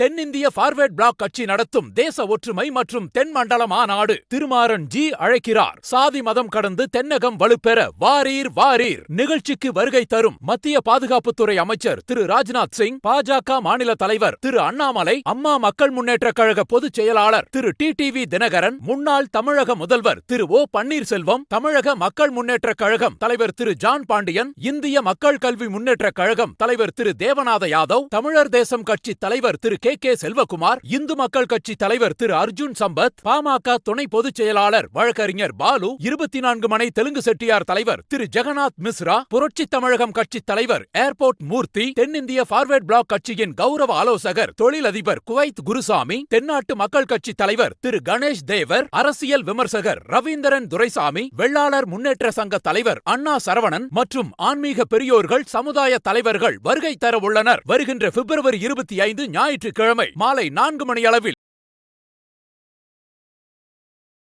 தென்னிந்திய forward black கட்சி நடத்தும் தேச ஒற்றுமை மற்றும் தென் மண்டல மாநாடு திருமாறன் ஜி அழைக்கிறார். சாதி மதம் கடந்து தென்னகம் வலுப்பெற வாரீர் வாரீர். நிகழ்ச்சிக்கு வருகை தரும் மத்திய பாதுகாப்புத்துறை அமைச்சர் திரு ராஜ்நாத் சிங் பாஜக மாநில தலைவர் திரு அண்ணாமலை அம்மா மக்கள் முன்னேற்ற கழக பொதுச் செயலாளர் திரு டி டிவி தினகரன் முன்னாள் தமிழக முதல்வர் திரு ஓ பன்னீர்செல்வம் தமிழக மக்கள் முன்னேற்ற கழகம் தலைவர் திரு ஜான் பாண்டியன் இந்திய மக்கள் கல்வி முன்னேற்ற கழகம் தலைவர் திரு தேவநாத யாதவ் தமிழர் தேசம் கட்சி தலைவர் திரு கே. கே. செல்வகுமார் இந்து மக்கள் கட்சி தலைவர் திரு. அர்ஜுன் சம்பத் பாமக துணை பொதுச் செயலாளர் வழக்கறிஞர் பாலு இருபத்தி நான்கு மனை தெலுங்கு செட்டியார் தலைவர் திரு. ஜெகநாத் மிஸ்ரா புரட்சி தமிழகம் கட்சி தலைவர் ஏர்போர்ட் மூர்த்தி தென்னிந்திய ஃபார்வர்ட் பிளாக் கட்சியின் கௌரவ ஆலோசகர் தொழிலதிபர் குவைத் குருசாமி தென்னாட்டு மக்கள் கட்சி தலைவர் திரு. கணேஷ் தேவர் அரசியல் விமர்சகர் ரவீந்திரன் துரைசாமி வெள்ளாளர் முன்னேற்ற சங்க தலைவர் அண்ணா சரவணன் மற்றும் ஆன்மீக பெரியோர்கள் சமுதாய தலைவர்கள் வருகை தர உள்ளனர். வருகின்ற பிப்ரவரி இருபத்தி ஐந்து ஞாயிற்று ஞாயிற்றுக்கிழமை மாலை நான்கு மணி அளவில்